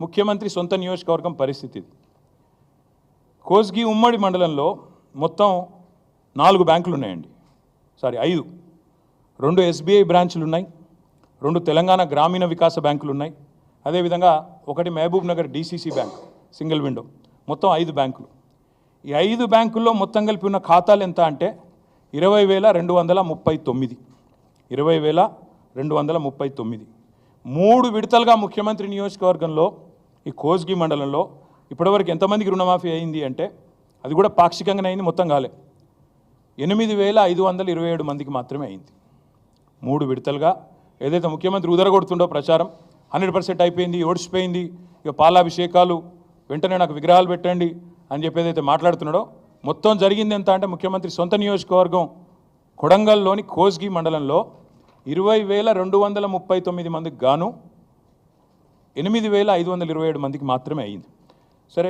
ముఖ్యమంత్రి సొంత నియోజకవర్గం పరిస్థితి. ఇది కోస్గి ఉమ్మడి మండలంలో మొత్తం నాలుగు బ్యాంకులు ఉన్నాయండి సారీ ఐదు. రెండు ఎస్బీఐ బ్రాంచులు ఉన్నాయి రెండు తెలంగాణ గ్రామీణ వికాస బ్యాంకులు ఉన్నాయి అదేవిధంగా ఒకటి Mahabubnagar DCC bank single window. మొత్తం ఐదు బ్యాంకులు. ఈ ఐదు బ్యాంకుల్లో మొత్తం కలిపి ఉన్న ఖాతాలు ఎంత అంటే ఇరవై వేల రెండు వందల ముప్పై తొమ్మిది. ఇరవై వేల రెండు వందల ముప్పై తొమ్మిది. మూడు విడతలుగా ముఖ్యమంత్రి నియోజకవర్గంలో ఈ కోస్గి మండలంలో ఇప్పటివరకు ఎంతమందికి రుణమాఫీ అయింది అంటే అది కూడా పాక్షికంగానే అయింది మొత్తం కాలే. ఎనిమిది వేల ఐదు వందల ఇరవై ఏడు మందికి మాత్రమే అయింది. మూడు విడతలుగా ఏదైతే ముఖ్యమంత్రి ఉదరగొడుతుండో ప్రచారం హండ్రెడ్ పర్సెంట్ అయిపోయింది ఓడిచిపోయింది. ఇక పాలాభిషేకాలు వెంటనే నాకు విగ్రహాలు పెట్టండి అని చెప్పి ఏదైతే మాట్లాడుతున్నాడో మొత్తం జరిగింది ఎంత అంటే ముఖ్యమంత్రి సొంత నియోజకవర్గం కొడంగల్లోని కోస్గి మండలంలో ఇరవై వేల రెండు వందల ముప్పై తొమ్మిది మందికి గాను ఎనిమిది వేల ఐదు వందల ఇరవై ఏడు మందికి మాత్రమే అయింది